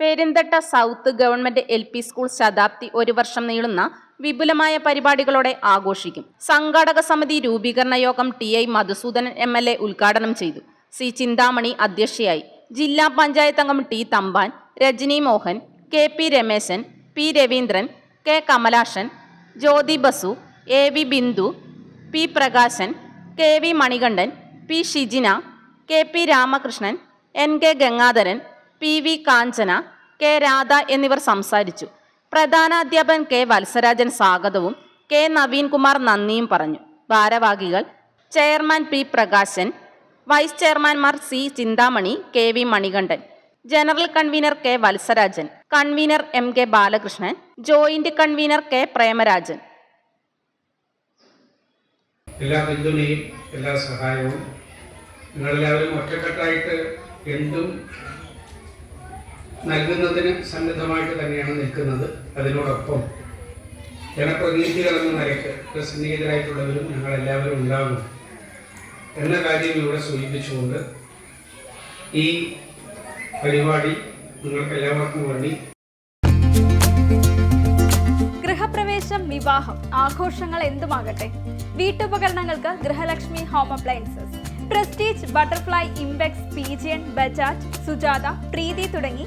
Perinthatta south government L P school ശതാബ്ദി ഒരു വർഷം നീളുന്ന വിപുലമായ പരിപാടികളോടെ ആഘോഷിക്കും. സംഘാടക സമിതി രൂപീകരണ യോഗം T I Madhusoodanan M L A ഉദ്ഘാടനം ചെയ്തു. സി ചിന്താമണി അധ്യക്ഷയായി. ജില്ലാ പഞ്ചായത്ത് അംഗം T Thampan Rajani Mohan K P Remesan P Raveendran K Kamalakshan Jyothi Basu A V Bindu P Prakashan K V Manikandan P Shijina K P Ramakrishnan N K Gangadharan P V Kanchana K Radha എന്നിവർ സംസാരിച്ചു. പ്രധാനാധ്യാപകൻ K Valsarajan സ്വാഗതവും K Naveen Kumar നന്ദിയും പറഞ്ഞു. ഭാരവാഹികൾ chairman P Prakashan vice ചെയർമാൻമാർ C Chinthamani K V Manikandan general convener K Valsarajan convener M K Balakrishnan joint convener K Premarajan. എല്ലാ പിന്തുണയും എല്ലാ സഹായവും. നിങ്ങളെല്ലാവരും ഒറ്റക്കെട്ടായിട്ട് എന്തും നൽകുന്നതിന് സന്നദ്ധമായിട്ട് തന്നെയാണ് നിൽക്കുന്നത്. അതിനോടൊപ്പം ജനപ്രതിനിധികൾ എന്ന നിലയ്ക്ക് ഞങ്ങൾ ഞങ്ങളെല്ലാവരും ഉണ്ടാകും എന്ന കാര്യം ഇവിടെ സൂചിപ്പിച്ചുകൊണ്ട് ഈ പരിപാടി നിങ്ങൾക്ക് എല്ലാവർക്കും വേണ്ടി ഗൃഹപ്രവേശം വിവാഹം ആഘോഷങ്ങൾ എന്തുമാകട്ടെ? വീട്ടുപകരണങ്ങൾക്ക് Grihalakshmi home appliances Prestige Butterfly Impex Pigeon Bajaj Sujata Preethi തുടങ്ങി